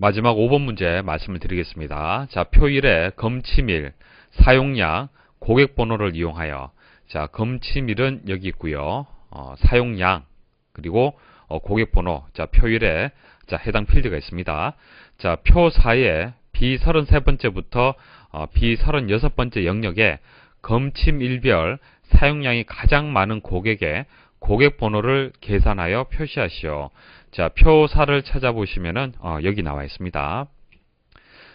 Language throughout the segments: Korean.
마지막 5번 문제 말씀을 드리겠습니다. 자, 표 1에 검침일, 사용량, 고객 번호를 이용하여 자, 검침일은 여기 있고요. 어, 사용량 그리고 어, 고객 번호. 자, 표 1에 자, 해당 필드가 있습니다. 자, 표 4에 B33번째부터 어, B36번째 영역에 검침일별 사용량이 가장 많은 고객의 고객 번호를 계산하여 표시하시오. 자, 표 4를 찾아보시면은 어, 여기 나와 있습니다.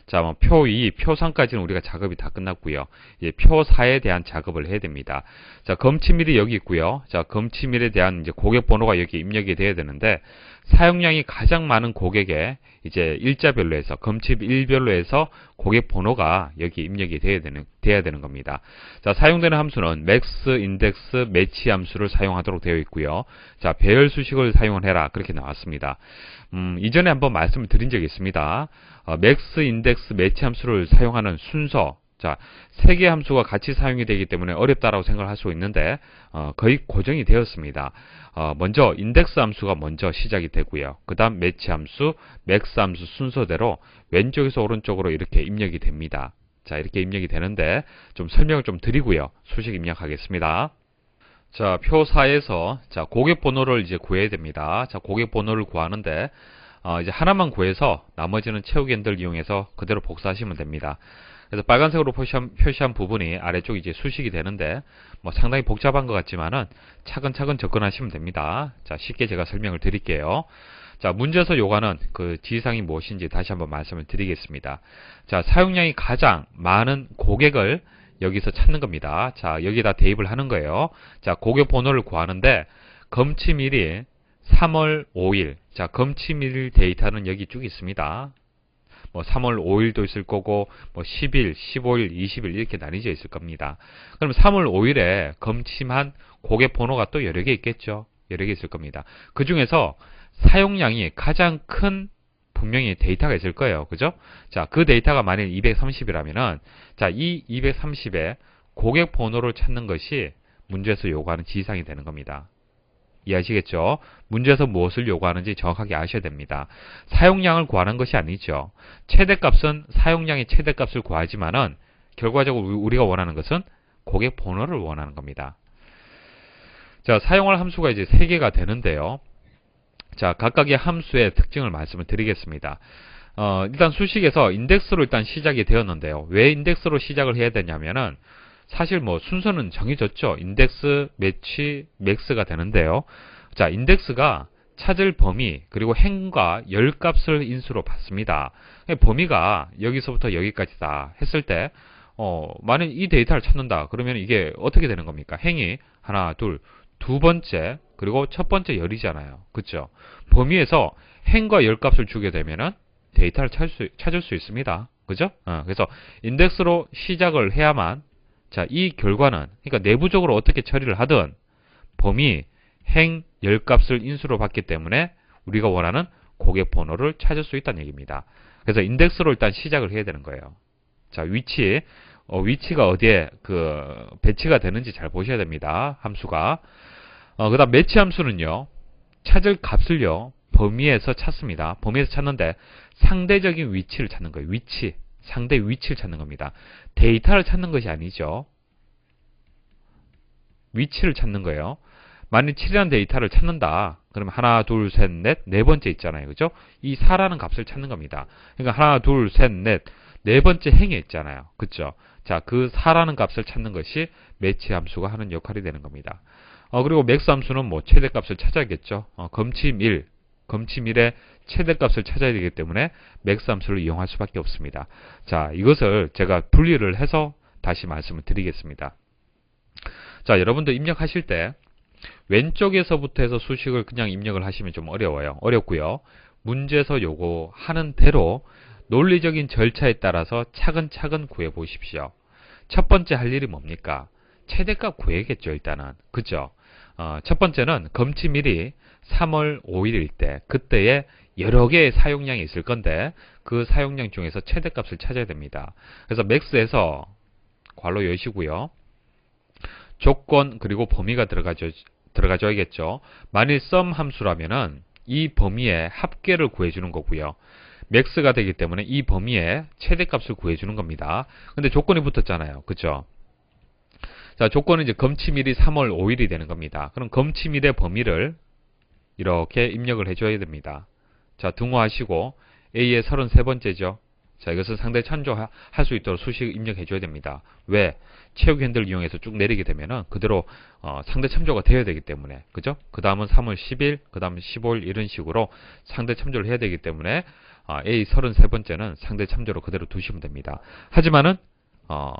자, 뭐, 표 2, 표 3까지는 우리가 작업이 다 끝났고요. 예, 표 4에 대한 작업을 해야 됩니다. 자, 검침일이 여기 있고요. 자, 검침일에 대한 이제 고객 번호가 여기 입력이 돼야 되는데 사용량이 가장 많은 고객의 이제 일자별로 해서 검침 일별로 해서 고객 번호가 여기 입력이 돼야 되는 돼야 되는 겁니다. 자, 사용되는 함수는 max, index, match 함수를 사용하도록 되어 있고요. 자, 배열 수식을 사용을 해라 그렇게 나왔습니다. 음, 이전에 한번 말씀을 드린 적이 있습니다. 어, max, index, match 함수를 사용하는 순서 자, 세 개 함수가 같이 사용이 되기 때문에 어렵다라고 생각할 수 있는데 어, 거의 고정이 되었습니다. 어, 먼저 인덱스 함수가 먼저 시작이 되고요. 그 다음 매치 함수, 맥스 함수 순서대로 왼쪽에서 오른쪽으로 이렇게 입력이 됩니다. 자, 이렇게 입력이 되는데 좀 설명을 좀 드리고요. 수식 입력하겠습니다. 자, 표 4에서 자, 고객 번호를 이제 구해야 됩니다. 자, 고객 번호를 구하는데 어, 이제 하나만 구해서 나머지는 채우기엔들 이용해서 그대로 복사하시면 됩니다. 그래서 빨간색으로 표시한, 표시한 부분이 아래쪽 이제 수식이 되는데 뭐 상당히 복잡한 것 같지만은 차근차근 접근하시면 됩니다. 자 쉽게 제가 설명을 드릴게요. 자 문제에서 요구하는 그 지시사항이 무엇인지 다시 한번 말씀을 드리겠습니다. 자 사용량이 가장 많은 고객을 여기서 찾는 겁니다. 자 여기다 대입을 하는 거예요. 자 고객 번호를 구하는데 검침일이 3월 5일 자 검침일 데이터는 여기 쭉 있습니다. 뭐 3월 5일도 있을 거고 뭐 10일, 15일, 20일 이렇게 나뉘어져 있을 겁니다. 그럼 3월 5일에 검침한 고객 번호가 또 여러 개 있겠죠. 여러 개 있을 겁니다. 그 중에서 사용량이 가장 큰 분명히 데이터가 있을 거예요. 그죠? 자, 그 데이터가 만일 230이라면은 자, 이 230에 고객 번호를 찾는 것이 문제에서 요구하는 지시사항이 되는 겁니다. 이해하시겠죠? 문제에서 무엇을 요구하는지 정확하게 아셔야 됩니다. 사용량을 구하는 것이 아니죠. 최대값은 사용량의 최대값을 구하지만은 결과적으로 우리가 원하는 것은 고객 번호를 원하는 겁니다. 자, 사용할 함수가 이제 3개가 되는데요. 자, 각각의 함수의 특징을 말씀을 드리겠습니다. 어, 일단 수식에서 인덱스로 일단 시작이 되었는데요. 왜 인덱스로 시작을 해야 되냐면은 사실 뭐 순서는 정해졌죠. 인덱스, 매치, 맥스가 되는데요. 자, 인덱스가 찾을 범위 그리고 행과 열 값을 인수로 받습니다. 범위가 여기서부터 여기까지다 했을 때 어, 만약 이 데이터를 찾는다 그러면 이게 어떻게 되는 겁니까? 행이 하나, 둘, 두 번째 그리고 첫 번째 열이잖아요. 그렇죠? 범위에서 행과 열 값을 주게 되면은 데이터를 찾을 수, 찾을 수 있습니다. 그죠? 어, 그래서 인덱스로 시작을 해야만 자, 이 결과는 그러니까 내부적으로 어떻게 처리를 하든 범위 행 열값을 인수로 받기 때문에 우리가 원하는 고객 번호를 찾을 수 있다는 얘기입니다. 그래서 인덱스로 일단 시작을 해야 되는 거예요. 자, 위치 어, 위치가 어디에 그 배치가 되는지 잘 보셔야 됩니다. 함수가. 어, 그 다음 매치 함수는요. 찾을 값을요. 범위에서 찾습니다. 범위에서 찾는데 상대적인 위치를 찾는 거예요. 위치. 상대 위치를 찾는 겁니다. 데이터를 찾는 것이 아니죠. 위치를 찾는 거예요. 만일 7이라는 데이터를 찾는다. 그러면 하나, 둘, 셋, 넷, 네 번째 있잖아요. 그죠? 이 4라는 값을 찾는 겁니다. 그러니까 하나, 둘, 셋, 넷, 네 번째 행에 있잖아요. 그죠? 자, 그 4라는 값을 찾는 것이 매치 함수가 하는 역할이 되는 겁니다. 어, 그리고 맥스 함수는 뭐 최대값을 찾아야겠죠. 어, 검침 1, 검침 1의 최대값을 찾아야 되기 때문에 맥스 함수를 이용할 수밖에 없습니다. 자, 이것을 제가 분리를 해서 다시 말씀을 드리겠습니다. 자, 여러분들 입력하실 때 왼쪽에서부터 해서 수식을 그냥 입력을 하시면 좀 어려워요. 어렵고요. 문제에서 요거 하는 대로 논리적인 절차에 따라서 차근차근 구해 보십시오. 첫 번째 할 일이 뭡니까? 최대값 구해야겠죠, 일단은. 그죠? 어, 첫 번째는 검침일이 3월 5일일 때, 그때의 여러 개의 사용량이 있을 건데, 그 사용량 중에서 최대값을 찾아야 됩니다. 그래서 맥스에서 괄호 여시고요. 조건 그리고 범위가 들어가져, 들어가줘야겠죠. 만일 썸 함수라면은 이 범위의 합계를 구해주는 거고요. 맥스가 되기 때문에 이 범위의 최대값을 구해주는 겁니다. 근데 조건이 붙었잖아요. 그죠? 자, 조건은 이제 검침일이 3월 5일이 되는 겁니다. 그럼 검침일의 범위를 이렇게 입력을 해줘야 됩니다. 자, 등호하시고 A의 33번째죠. 자, 이것을 상대 참조할 수 있도록 수식 입력해줘야 됩니다. 왜? 체육 핸들을 이용해서 쭉 내리게 되면은 그대로 어, 상대 참조가 되어야 되기 때문에 그죠? 그 다음은 3월 10일, 그 다음은 15일 이런 식으로 상대 참조를 해야 되기 때문에 어, A 33번째는 상대 참조로 그대로 두시면 됩니다. 하지만은 어,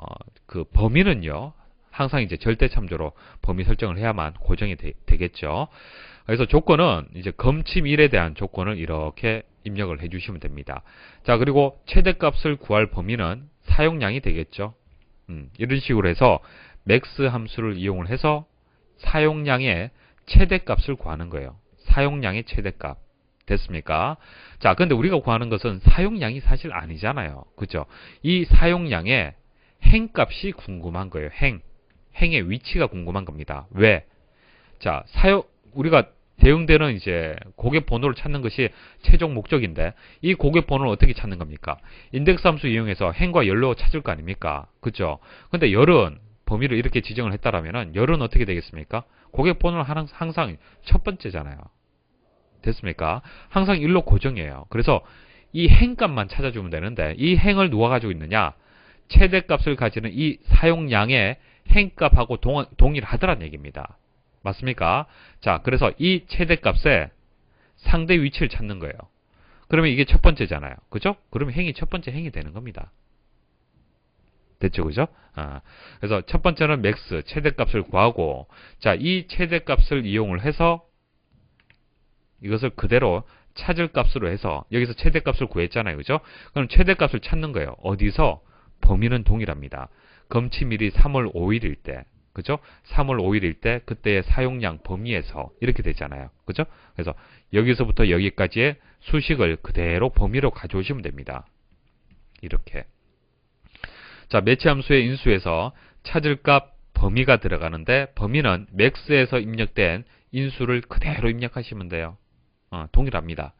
그 범위는요 항상 이제 절대 참조로 범위 설정을 해야만 고정이 되, 겠죠 그래서 조건은 이제 검침일에 대한 조건을 이렇게 입력을 해 주시면 됩니다. 자 그리고 최대값을 구할 범위는 사용량이 되겠죠. 음, 이런 식으로 해서 max 함수를 이용을 해서 사용량의 최대값을 구하는 거예요. 사용량의 최대값. 됐습니까? 자, 근데 우리가 구하는 것은 사용량이 사실 아니잖아요. 그죠? 이 사용량의 행값이 궁금한 거예요. 행. 행의 위치가 궁금한 겁니다. 왜? 자, 사용, 우리가 대응되는 이제 고객 번호를 찾는 것이 최종 목적인데 이 고객 번호를 어떻게 찾는 겁니까? 인덱스 함수 이용해서 행과 열로 찾을 거 아닙니까? 그죠? 근데 열은 범위를 이렇게 지정을 했다라면은 열은 어떻게 되겠습니까? 고객 번호는 항상 첫 번째잖아요. 됐습니까? 항상 일로 고정이에요. 그래서 이 행값만 찾아주면 되는데 이 행을 누가 가지고 있느냐? 최대값을 가지는 이 사용량의 행값하고 동, 동일하더란 얘기입니다. 맞습니까? 자, 그래서 이 최대값에 상대 위치를 찾는 거예요. 그러면 이게 첫 번째잖아요. 그죠? 그러면 행이 첫 번째 행이 되는 겁니다. 됐죠? 그죠? 아, 그래서 첫 번째는 맥스, 최대값을 구하고, 자, 이 최대값을 이용을 해서 이것을 그대로 찾을 값으로 해서 여기서 최대값을 구했잖아요. 그죠? 그럼 최대값을 찾는 거예요. 어디서? 범위는 동일합니다. 검침일이 3월 5일일 때, 그죠? 3월 5일일 때 그때의 사용량 범위에서 이렇게 되잖아요. 그죠? 그래서 여기서부터 여기까지의 수식을 그대로 범위로 가져오시면 됩니다. 이렇게. 자, 매치 함수의 인수에서 찾을 값 범위가 들어가는데 범위는 맥스에서 입력된 인수를 그대로 입력하시면 돼요. 어, 동일합니다.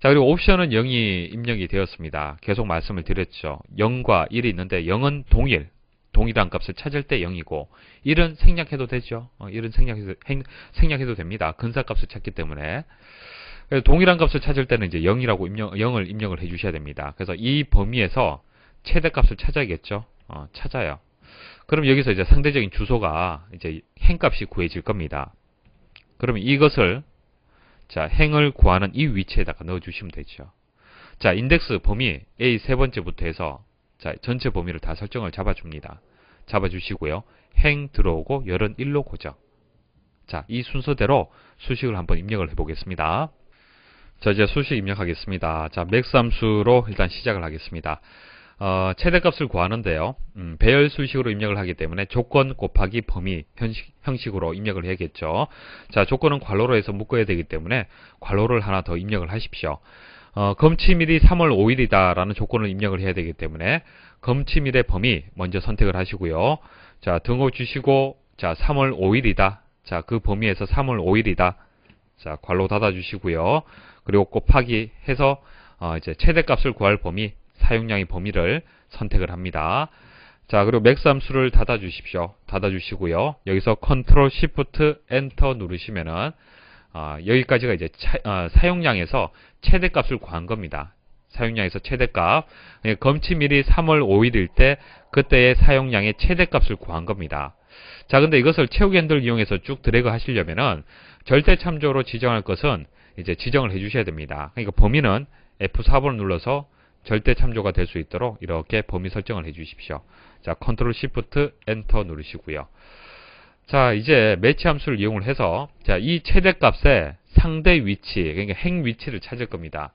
자, 그리고 옵션은 0이 입력이 되었습니다. 계속 말씀을 드렸죠. 0과 1이 있는데 0은 동일, 동일한 값을 찾을 때 0이고 1은 생략해도 되죠. 어, 1은 생략해도, 행, 생략해도 됩니다. 근사값을 찾기 때문에. 그래서 동일한 값을 찾을 때는 이제 0이라고 입력, 0을 입력을 해 주셔야 됩니다. 그래서 이 범위에서 최대값을 찾아야겠죠. 어, 찾아요. 그럼 여기서 이제 상대적인 주소가 이제 행값이 구해질 겁니다. 그러면 이것을 자, 행을 구하는 이 위치에다가 넣어주시면 되죠. 자, 인덱스 범위 A 세 번째부터 해서 자, 전체 범위를 다 설정을 잡아줍니다. 잡아주시고요. 행 들어오고 열은 1로 고정. 자, 이 순서대로 수식을 한번 입력을 해보겠습니다. 자, 이제 수식 입력하겠습니다. 자, 맥스 함수로 일단 시작을 하겠습니다. 어, 최대값을 구하는데요. 음, 배열 수식으로 입력을 하기 때문에 조건 곱하기 범위 형식, 형식으로 입력을 해야겠죠. 자, 조건은 괄호로 해서 묶어야 되기 때문에 괄호를 하나 더 입력을 하십시오. 어, 검침일이 3월 5일이다 라는 조건을 입력을 해야 되기 때문에 검침일의 범위 먼저 선택을 하시고요. 자, 등호 주시고 자, 3월 5일이다. 자, 그 범위에서 3월 5일이다. 자, 괄호 닫아 주시고요. 그리고 곱하기 해서 어, 이제 최대값을 구할 범위 사용량의 범위를 선택을 합니다. 자, 그리고 맥스 함수를 닫아 주십시오. 닫아 주시고요. 여기서 컨트롤 시프트 엔터 누르시면은 어, 여기까지가 이제 차, 어, 사용량에서 최대값을 구한 겁니다. 사용량에서 최대값. 예, 검침일이 3월 5일일 때 그때의 사용량의 최대값을 구한 겁니다. 자, 근데 이것을 채우기 핸들 이용해서 쭉 드래그 하시려면은 절대 참조로 지정할 것은 이제 지정을 해 주셔야 됩니다. 그러니까 범위는 F4번을 눌러서 절대 참조가 될 수 있도록 이렇게 범위 설정을 해 주십시오. 자, 컨트롤 시프트 엔터 누르시고요. 자, 이제 매치 함수를 이용을 해서 자, 이 최대값의 상대 위치, 그러니까 행 위치를 찾을 겁니다.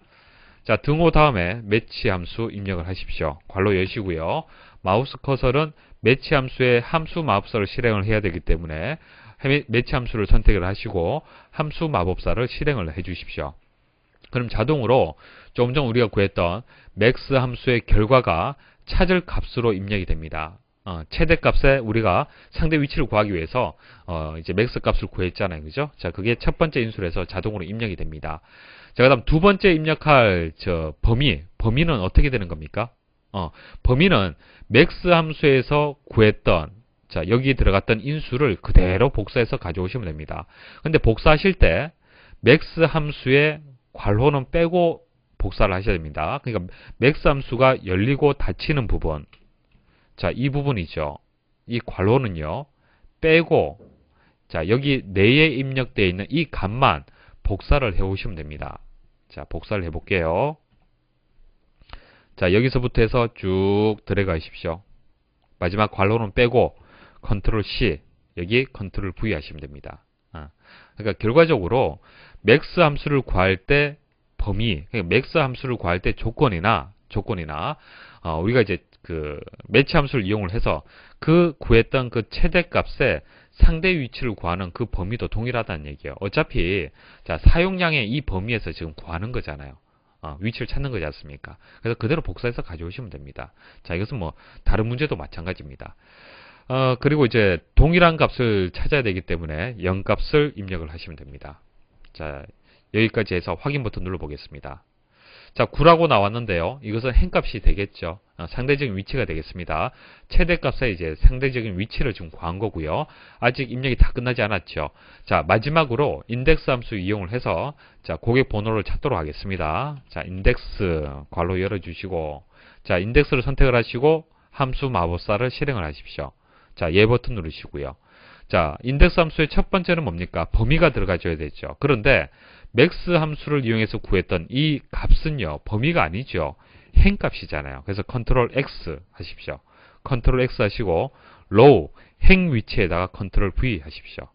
자, 등호 다음에 매치 함수 입력을 하십시오. 괄호 여시고요. 마우스 커서는 매치 함수의 함수 마법사를 실행을 해야 되기 때문에 매치 함수를 선택을 하시고 함수 마법사를 실행을 해 주십시오. 그럼 자동으로 좀전 우리가 구했던 맥스 함수의 결과가 찾을 값으로 입력이 됩니다. 어, 최대값에 우리가 상대 위치를 구하기 위해서 어, 이제 맥스 값을 구했잖아요. 그죠? 자, 그게 첫 번째 인수에서 자동으로 입력이 됩니다. 자, 그다음 두 번째 입력할 저 범위, 범위는 어떻게 되는 겁니까? 어, 범위는 맥스 함수에서 구했던 자, 여기 들어갔던 인수를 그대로 복사해서 가져오시면 됩니다. 근데 복사하실 때 맥스 함수의 괄호는 빼고 복사를 하셔야 됩니다. 그러니까 맥스 함수가 열리고 닫히는 부분 자, 이 부분이죠. 이 괄호는요. 빼고 자, 여기 내에 입력되어 있는 이 값만 복사를 해 오시면 됩니다. 자, 복사를 해 볼게요. 자, 여기서부터 해서 쭉 들어가십시오. 마지막 괄호는 빼고 컨트롤 C 여기 컨트롤 V 하시면 됩니다. 아, 그러니까 결과적으로 맥스 함수를 구할 때 범위, 그러니까 맥스 함수를 구할 때 조건이나 조건이나 어, 우리가 이제 그 매치 함수를 이용을 해서 그 구했던 그 최대값의 상대 위치를 구하는 그 범위도 동일하다는 얘기예요. 어차피 자 사용량의 이 범위에서 지금 구하는 거잖아요. 어, 위치를 찾는 거지 않습니까? 그래서 그대로 복사해서 가져오시면 됩니다. 자 이것은 뭐 다른 문제도 마찬가지입니다. 어, 그리고 이제 동일한 값을 찾아야 되기 때문에 0값을 입력을 하시면 됩니다. 자 여기까지 해서 확인 버튼 눌러보겠습니다. 자, 9라고 나왔는데요. 이것은 행값이 되겠죠. 어, 상대적인 위치가 되겠습니다. 최대값에 이제 상대적인 위치를 지금 구한 거고요. 아직 입력이 다 끝나지 않았죠. 자, 마지막으로 인덱스 함수 이용을 해서 자, 고객 번호를 찾도록 하겠습니다. 자, 인덱스 괄호 열어 주시고 자, 인덱스를 선택을 하시고 함수 마법사를 실행을 하십시오. 자, 예 버튼 누르시고요. 자, 인덱스 함수의 첫 번째는 뭡니까? 범위가 들어가줘야 되죠. 그런데 맥스 함수를 이용해서 구했던 이 값은요, 범위가 아니죠. 행값이잖아요. 그래서 컨트롤 X 하십시오. 컨트롤 X 하시고 로우 행 위치에다가 컨트롤 V 하십시오.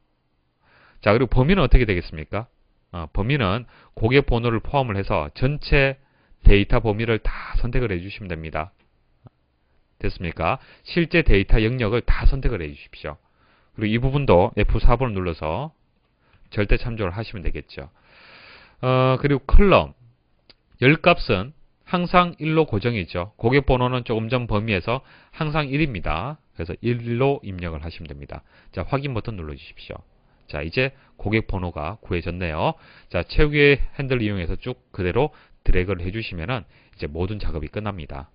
자, 그리고 범위는 어떻게 되겠습니까? 어, 범위는 고객 번호를 포함을 해서 전체 데이터 범위를 다 선택을 해주시면 됩니다. 됐습니까? 실제 데이터 영역을 다 선택을 해주십시오. 그리고 이 부분도 F4번을 눌러서 절대 참조를 하시면 되겠죠. 어, 그리고 컬럼. 열 값은 항상 1로 고정이죠. 고객 번호는 조금 전 범위에서 항상 1입니다. 그래서 1로 입력을 하시면 됩니다. 자, 확인 버튼 눌러 주십시오. 자, 이제 고객 번호가 구해졌네요. 자, 채우기 핸들 이용해서 쭉 그대로 드래그를 해 주시면은 이제 모든 작업이 끝납니다.